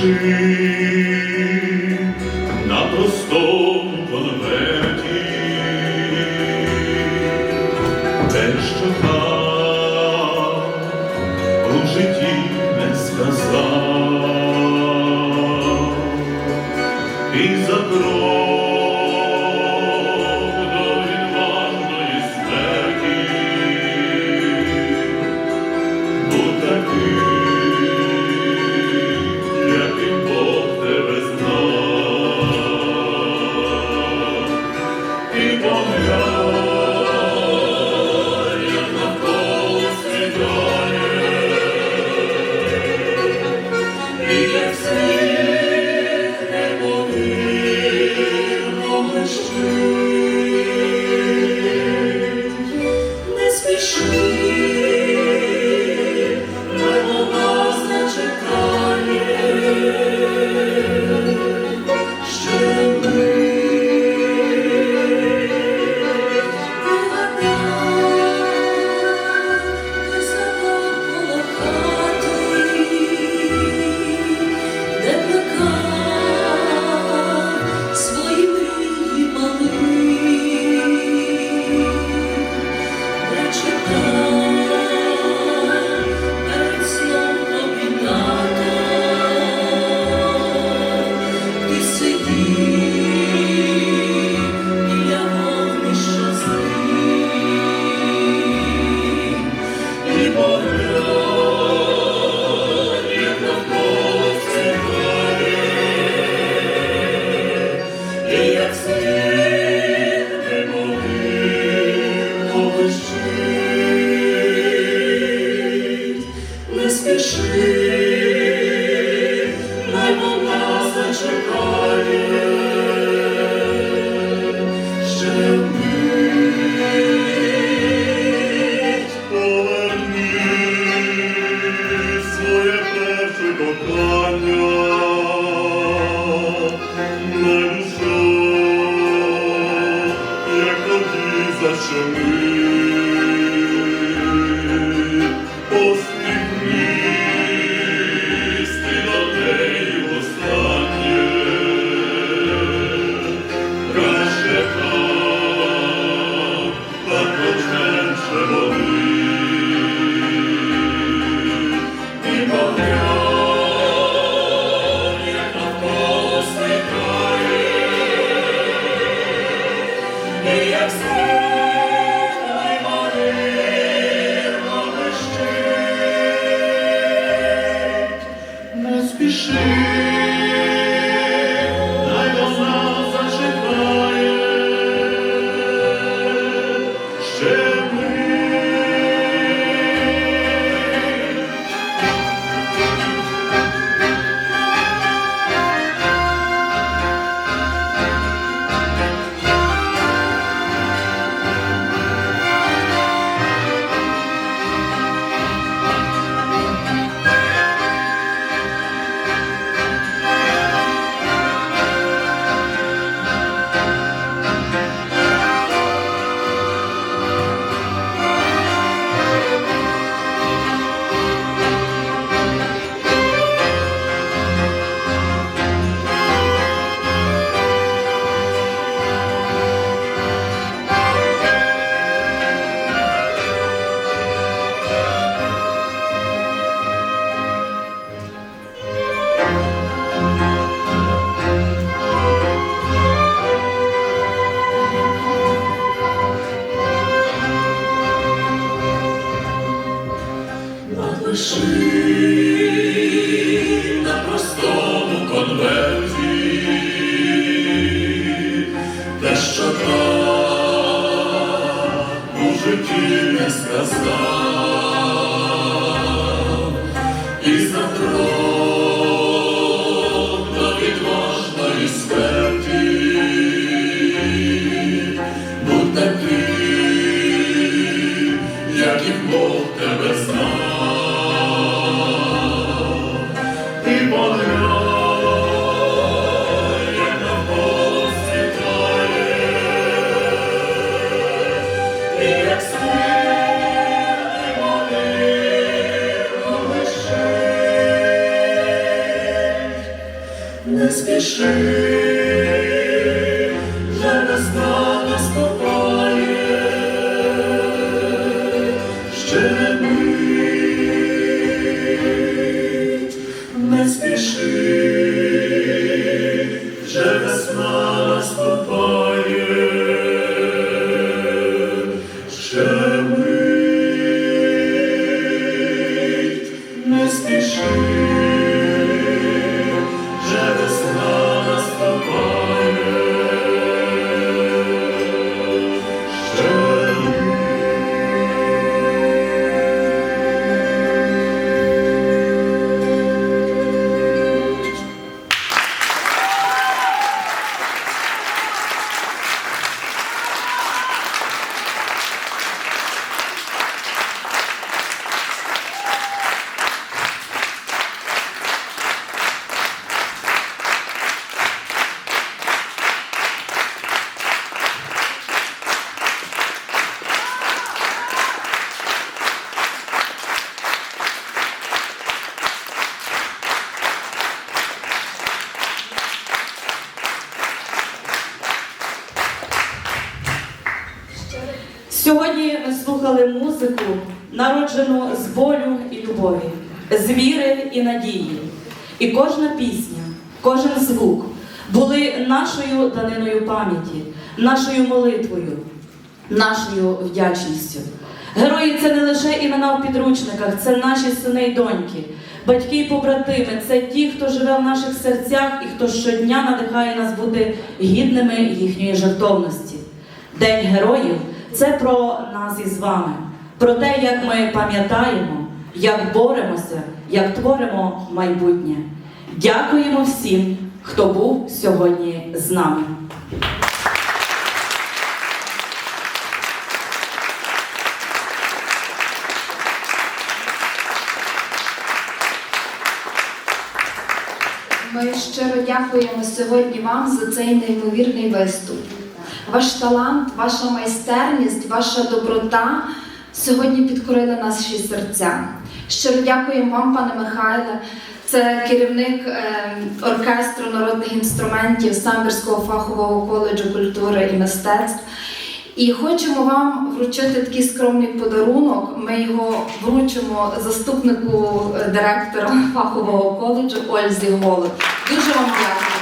душі на простому saçımı конверті, те, що так у житті не сказав. Сьогодні слухали музику, народжену з болю і любові, з віри і надії. І кожна пісня, кожен звук були нашою даниною пам'яті, нашою молитвою, нашою вдячністю. Герої це не лише імена в підручниках, це наші сини й доньки, батьки й побратими, це ті, хто живе в наших серцях і хто щодня надихає нас бути гідними їхньої жертовності. День героїв це про нас із вами, про те, як ми пам'ятаємо, як боремося, як творимо майбутнє. Дякуємо всім, хто був сьогодні з нами. Ми щиро дякуємо сьогодні вам за цей неймовірний виступ. Ваш талант, ваша майстерність, ваша доброта сьогодні підкорили наші серця. Щиро дякуємо вам, пане Михайле. Це керівник е, оркестру народних інструментів Самбірського фахового коледжу культури і мистецтв. І хочемо вам вручити такий скромний подарунок. Ми його вручимо заступнику директора фахового коледжу Ользі Голод. Дуже вам дякую.